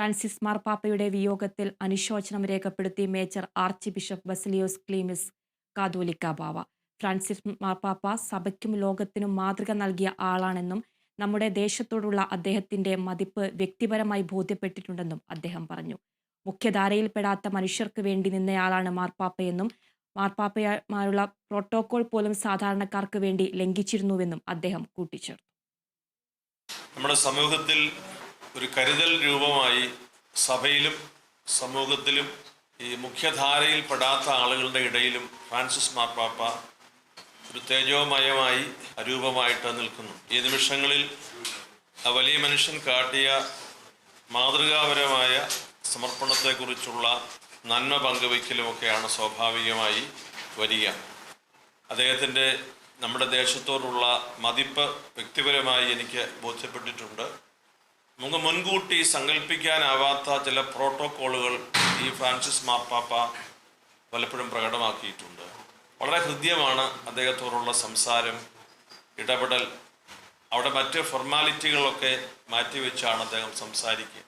Francis മാർപ്പാപ്പയുടെ വിയോഗത്തിൽ അനുശോചനം രേഖപ്പെടുത്തി major archbishop Baselios Cleemis Catholicos Bava Francis മാർപ്പാപ്പ സഭയ്ക്കും ലോകത്തിനും മാതൃക നൽകിയ ആളാണെന്നും നമ്മുടെ ദേശത്തോടുള്ള അദ്ദേഹത്തിന്റെ മതിപ്പ് വ്യക്തിപരമായി ബോധ്യപ്പെട്ടിട്ടുണ്ടെന്നും അദ്ദേഹം പറഞ്ഞു. മുഖ്യധാരയിൽപ്പെടാത്ത മനുഷ്യർക്ക് വേണ്ടി നിന്നയാളാണ് മാർപ്പാപ്പയെന്നും മാർപ്പാപ്പയമാരുള്ള പ്രോട്ടോകോൾ പോലും സാധാരണക്കാർക്ക് വേണ്ടി ലംഘിച്ചിരുന്നുവെന്നും അദ്ദേഹം കൂട്ടിച്ചേർത്തു. നമ്മുടെ സമൂഹത്തിൽ ഒരു കരുതൽ രൂപമായി സഭയിലും സമൂഹത്തിലും ഈ മുഖ്യധാരയിൽ പെടാത്ത ആളുകളുടെ ഇടയിലും ഫ്രാൻസിസ് മാർപ്പാപ്പ ഒരു തേജോമയമായി അരൂപമായിട്ട് നിൽക്കുന്നു. ഈ നിമിഷങ്ങളിൽ ആ വലിയ മനുഷ്യൻ കാട്ടിയ മാതൃകാപരമായ സമർപ്പണത്തെക്കുറിച്ചുള്ള നന്മ പങ്കുവയ്ക്കലുമൊക്കെയാണ് സ്വാഭാവികമായി വരിക. അദ്ദേഹത്തിന്റെ നമ്മുടെ ദേശത്തോടുള്ള മതിപ്പ് വ്യക്തിപരമായി എനിക്ക് ബോധ്യപ്പെട്ടിട്ടുണ്ട്. നമുക്ക് മുൻകൂട്ടി സങ്കല്പിക്കാനാവാത്ത ചില പ്രോട്ടോക്കോളുകൾ ഈ ഫ്രാൻസിസ് മാർപ്പാപ്പ പലപ്പോഴും പ്രകടമാക്കിയിട്ടുണ്ട്. വളരെ ഹൃദ്യമാണ് അദ്ദേഹത്തോടുള്ള സംസാരം ഇടപെടൽ. അവിടെ മറ്റ് ഫോർമാലിറ്റികളൊക്കെ മാറ്റിവെച്ചാണ് അദ്ദേഹം സംസാരിക്കുക.